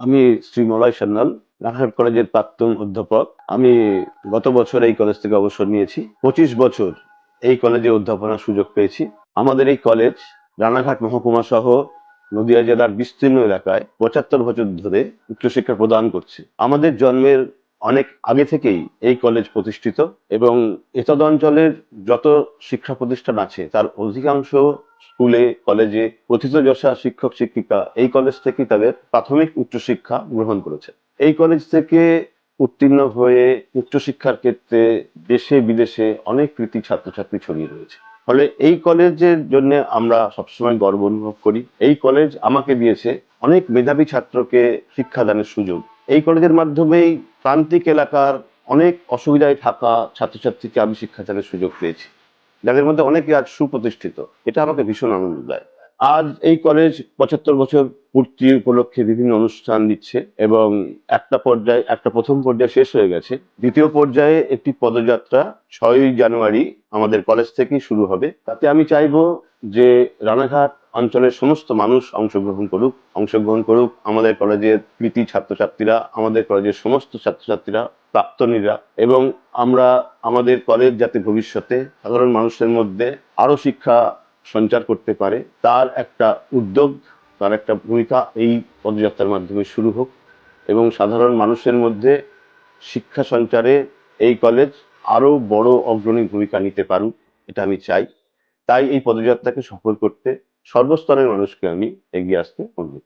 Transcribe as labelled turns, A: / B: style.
A: আমি শ্রী মলয় সান্যাল রানাঘাট কলেজের প্রাক্তন অধ্যাপক। আমি গত বছর এই কলেজ থেকে অবসর নিয়েছি। পঁচিশ বছর এই কলেজে অধ্যাপনার সুযোগ পেয়েছি। আমাদের এই কলেজ রানাঘাট মহকুমা সহ নদিয়া জেলার বিস্তীর্ণ এলাকায় পঁচাত্তর বছর ধরে উচ্চশিক্ষা প্রদান করছে। আমাদের জন্মের অনেক আগে থেকেই এই কলেজ প্রতিষ্ঠিত এবং এতদ অঞ্চলের যত শিক্ষা প্রতিষ্ঠান আছে, তার অধিকাংশ স্কুলে, কলেজে প্রথিতযশা শিক্ষক, শিক্ষিকা এই কলেজ থেকেই তাদের প্রাথমিক উচ্চশিক্ষা গ্রহণ করেছে। এই কলেজ থেকে উত্তীর্ণ হয়ে উচ্চশিক্ষার ক্ষেত্রে দেশে, বিদেশে অনেক কৃতি ছাত্রছাত্রী ছড়িয়ে রয়েছে। ফলে এই কলেজের জন্য আমরা সবসময় গর্ব অনুভব করি। এই কলেজ আমাকে দিয়েছে অনেক মেধাবী ছাত্রকে শিক্ষাদানের সুযোগ। এই কলেজের মাধ্যমেই প্রান্তিক এলাকার অনেক অসুবিধায় থাকা ছাত্রছাত্রীকে আমি শিক্ষাদানের সুযোগ পেয়েছি। যাদের মধ্যে অনেকে আজ সুপ্রতিষ্ঠিত, এটা আমাকে ভীষণ আনন্দ দেয়। আজ এই কলেজ পঁচাত্তর বছর পূর্তি উপলক্ষে বিভিন্ন অনুষ্ঠান দিচ্ছে এবং একটা পর্যায়ে, একটা প্রথম পর্যায়ে শেষ হয়ে গেছে। দ্বিতীয় পর্যায়ে একটি পদযাত্রা ছয়ই জানুয়ারি আমাদের কলেজ থেকেই শুরু হবে। তাতে আমি চাইব যে রানাঘাট অঞ্চলের সমস্ত মানুষ অংশগ্রহণ করুক অংশগ্রহণ করুক। আমাদের কলেজের কৃতি ছাত্রছাত্রীরা, আমাদের কলেজের সমস্ত ছাত্রছাত্রীরা প্রাক্তনীরা এবং আমরা আমাদের কলেজ যাতে ভবিষ্যতে সাধারণ মানুষের মধ্যে আরও শিক্ষা সঞ্চার করতে পারে, তার একটা উদ্যোগ, তার একটা ভূমিকা এই পদযাত্রার মাধ্যমে শুরু হোক এবং সাধারণ মানুষের মধ্যে শিক্ষা সঞ্চারে এই কলেজ আরও বড় অগ্রণী ভূমিকা নিতে পারুক, এটা আমি চাই। তাই এই পদযাত্রাকে সফল করতে সর্বস্তরের মানুষকে আমি এগিয়ে আসতে অনুরোধ